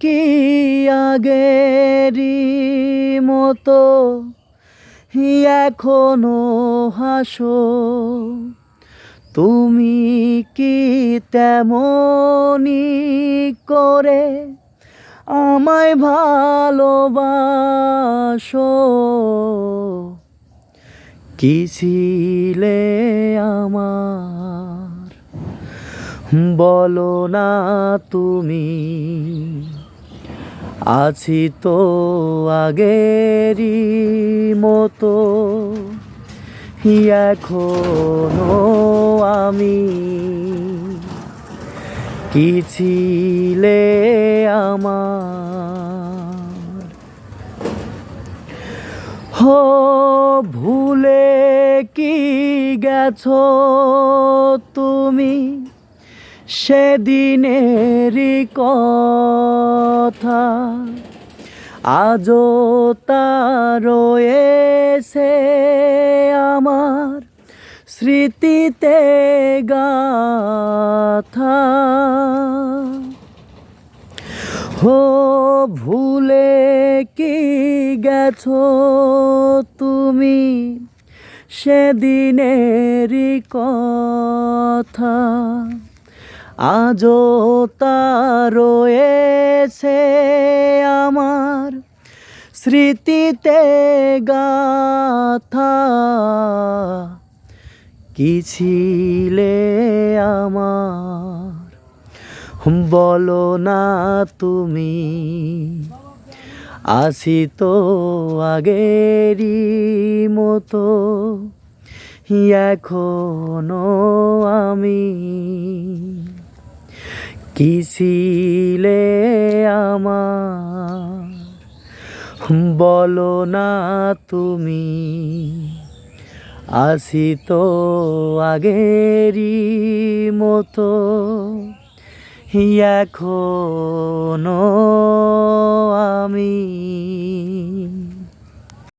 কি আগেরই মতো এখনও হাসো? তুমি কি তেমনি করে আমায় ভালোবাসো? কি ছিলে আমার বলো না তুমি, আছি তো আগেরই মতো। এখনও আমি কি ছিলে আমার? হো, ভুলে কি গেছো তুমি? সেদিনেরই কথা আজও তা রয়েছে আমার স্মৃতিতে গাথা। হো, ভুলে কি গেছো তুমি সেদিনেরই কথা? আজও রয়েছে আমার স্মৃতিতে গাথা। কি ছিলে আমার? বলো না তুমি। আসি তো আগেরই মতো। এখনও আমি কি ছিলে আমার বলো না তুমি আসি তো আগেরই মতো। এখনও আমি